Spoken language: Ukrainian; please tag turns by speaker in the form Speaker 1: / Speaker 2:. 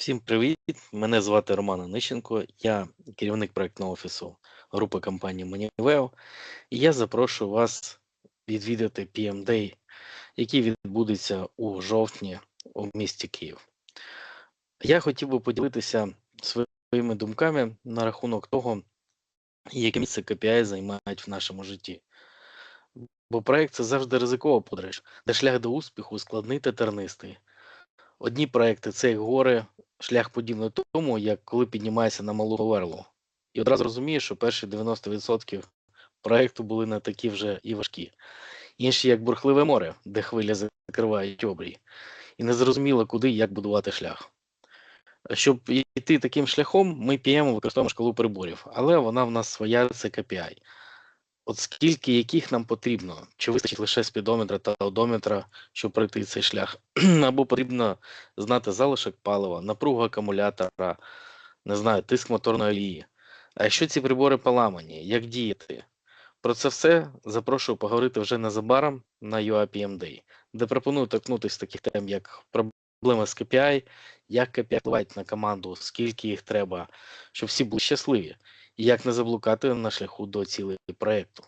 Speaker 1: Всім привіт! Мене звати Роман Онищенко, я керівник проектного офісу групи компанії Moniveo, і я запрошую вас відвідати PM Day, який відбудеться у жовтні у місті Київ. Я хотів би поділитися своїми думками на рахунок того, яке місце KPI займають в нашому житті. Бо проект це завжди ризикова подорож, де шлях до успіху складний та тернистий. Одні проекти це гори, шлях подібний тому, як коли піднімаєшся на малу верлу. І одразу розумієш, що перші 90% проекту були не такі вже і важкі. Інші як бурхливе море, де хвилі закривають обрій, і не зрозуміло, куди і як будувати шлях. Щоб йти таким шляхом, ми PM використовуємо шкалу приборів, але вона в нас своя це KPI. От скільки яких нам потрібно, чи вистачить лише спідометра та одометра, щоб пройти цей шлях, або потрібно знати залишок палива, напругу акумулятора, не знаю, тиск моторної олії. А якщо ці прибори поламані, як діяти? Про це все запрошую поговорити вже незабаром на UAPM Day, де пропоную торкнутися таких тем, як проблеми з KPI, як KPI впливають на команду, скільки їх треба, щоб всі були щасливі, і як не заблукати на шляху до цілей проєкту.